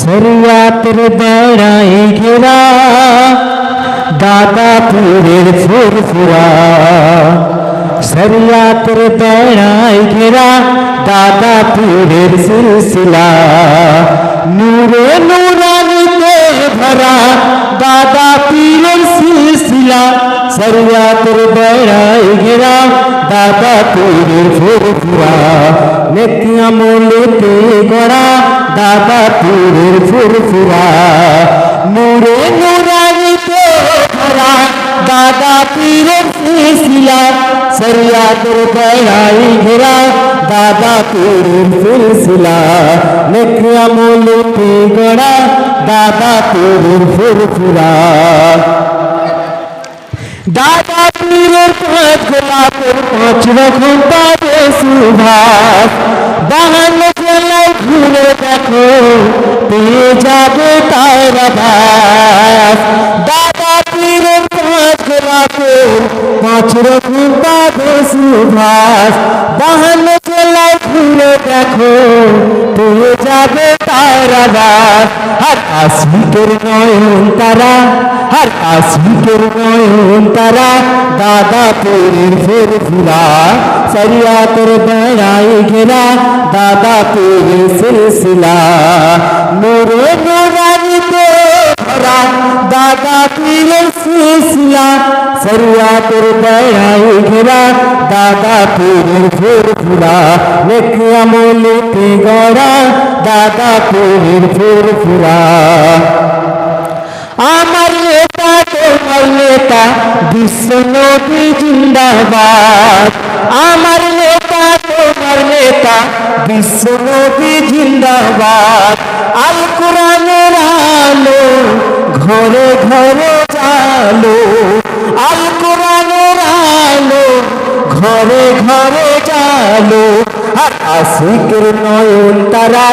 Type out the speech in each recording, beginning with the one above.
শরিয়াতের বেড়াই ঘেরা দাদা পীরের ফুরফুরা। শরিয়াতের বেড়াই ঘেরা দাদা পীরের সিলসিলা। নূরে নূরানিতে ভরা দাদা পীরের সিলসিলা। শরিয়াতের বেড়াই ঘেরা দাদা পীরের ফুরফুরা। নেতিয়া মোলেতে গড়া দাদা পীরের ফুরফুরা নূরে নূরানিতে ভরা দাদা পীরের সিলসিলা শরিয়াতের বেড়াই ঘেরা দাদা পীরের সিলসিলা নেতিয়া মোলেতে গড়া দাদা পীরের ফুরফুরা দাদা পীরের পাঁচ গোলাপের পাঁচ রকম পাবে সুভাষ তার ভাস দাদা, পীরের পাঁচ গোলাপের পাঁচ রকম পাবে সুভাষ বাহান্ন জেলায় ঘুরে দেখো, পেয়ে যাবে তার ভাস আর আসবিকের নয়ন তারা, আর আসবিকের নয়ন তারা, দাদা, পীরের ফের ফুরা। সরিয়াতের বেড়াই ঘেরা, দাদা, পীরের সিলসিলা। মোরে নোরানিতে ভরা দাদা পীরের সিলসিলা সরিয়াতের বেড়াই ঘেরা দাদা পীরের ফের ফুরা লেখে আমলেতে গড়া, দাদা পীরের ফের ফুরা আমার নেতা তোমার নেতা বিশ্ব নবী জিন্দাবাদ। আমার নেতা তোমার নেতা বিশ্ব নবী জিন্দাবাদ। আল কোরআনের আলো ঘরে ঘরে চালো আল কোরআনের আলো, ঘরে ঘরে চালো আর আশিকের নয়ন তারা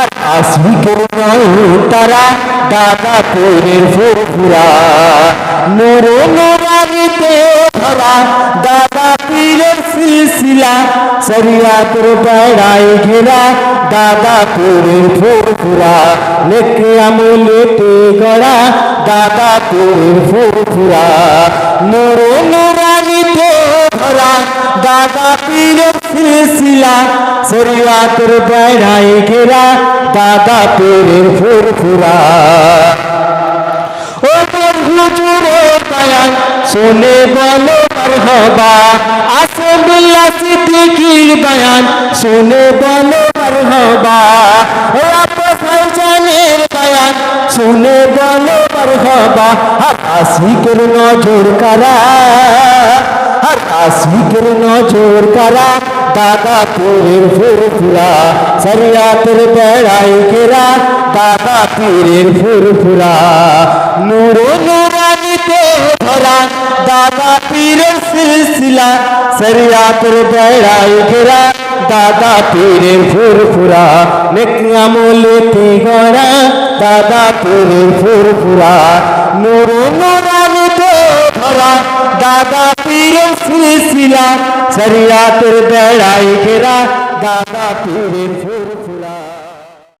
আর আশিকের নয়ন তারা, দাদা পীরের ফুরফুরা মোরে নোরানিতে ভরা দাদা পীরের সিলসিলা, শরিয়াতের বেড়াই ঘেরা দাদা পীরের ফুরফুরা লেখে আমলেতে গড়া দাদা পীরের ফুরফুরা। মোরে নোরানিতে ভরা দাদা পীরের সিলসিলা, শরিয়াতের বেড়াই ঘেরা দাদা পীরের ফুরফুরা। ও হুজুরের বয়ান শুনে বলো মারহাবা আসবিল্লা সিদ্দিকীর বয়ান শুনে বলো মারহাবা আপস ভাইজানের বয়ান, শুনে বলো মারহাবা আশিকের নজর কারা? আর নজর কারা? দাদা পীরের ফুরফুরা, শরিয়াতের বেড়াই কেরা দাদা পীরের ফুরফুরা, নূরে নূরানিতে ভরা। দাদা পীরের সিলসিলা, শরিয়াতের বেড়াই কেরা দাদা পীরের ফুরফুরা নেকিয়ামলেতে গড়া দাদা পীরের ফুরফুরা, নূরে নূরানিতে ভরা দাদা পীরের সিলসিলা শরিয়াতের বেড়াই ঘেরা, দাদা পীরের ফুল